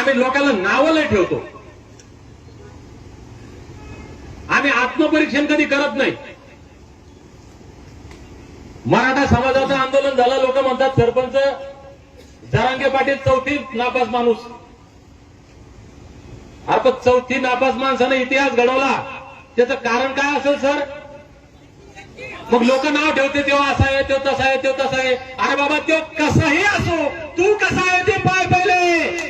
आम्ही लोकांना नावं लय ठेवतो. आम्ही आत्मपरीक्षण कधी करत नाही. मराठा समाजाचं आंदोलन झालं लोक म्हणतात सरपंच जरांगे पाटील चौथी नापास माणूस. आपण चौथी नापास माणसानं इतिहास घडवला. त्याचं कारण काय असेल सर? मग लोक नाव ठेवते तेव्हा असा आहे तो तसा आहे तो तसा आहे. अरे बाबा तो कसाही असो तू कसा आहे ते पाय पहिले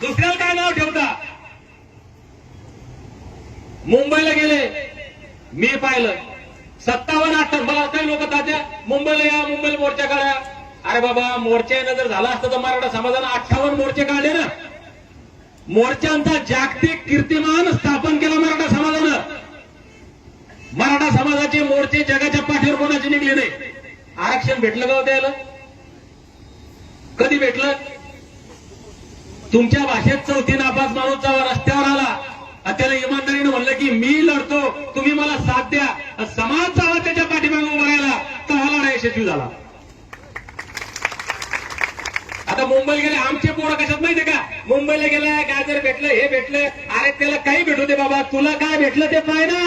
दुसऱ्याला काय नाव ठेवता? मुंबईला गेले. मी पाहिलं. सत्तावन्न अठ्ठावन्न. मला काही लोक तात्या मुंबईला या मुंबईला मोर्चा काढा. अरे बाबा मोर्चा जर झाला असतं तर मराठा समाजानं अठ्ठावन्न मोर्चे काढले ना. मोर्चांचा जागतिक कीर्तिमान स्थापन केला मराठा समाजानं. मराठा समाजाचे मोर्चे जगाच्या पाठीवर कोणाचे निघले नाही? आरक्षण भेटलं का हो त्याला? कधी भेटलं? तुमच्या भाषेत चौथी नापास माणूस जेव्हा रस्त्यावर आला त्याला इमानदारीने म्हणलं की मी लढतो तुम्ही मला साथ द्या. समाज जेव्हा त्याच्या पाठीमागे उभा राहिला हा लढा यशस्वी झाला. आता मुंबईला गेले आमचे पोरं कशात माहितीये का? मुंबईला गेले गाजर भेटलं हे भेटलं अरे त्याला काही भेटू दे बाबा तुला काय भेटलं ते पाय ना.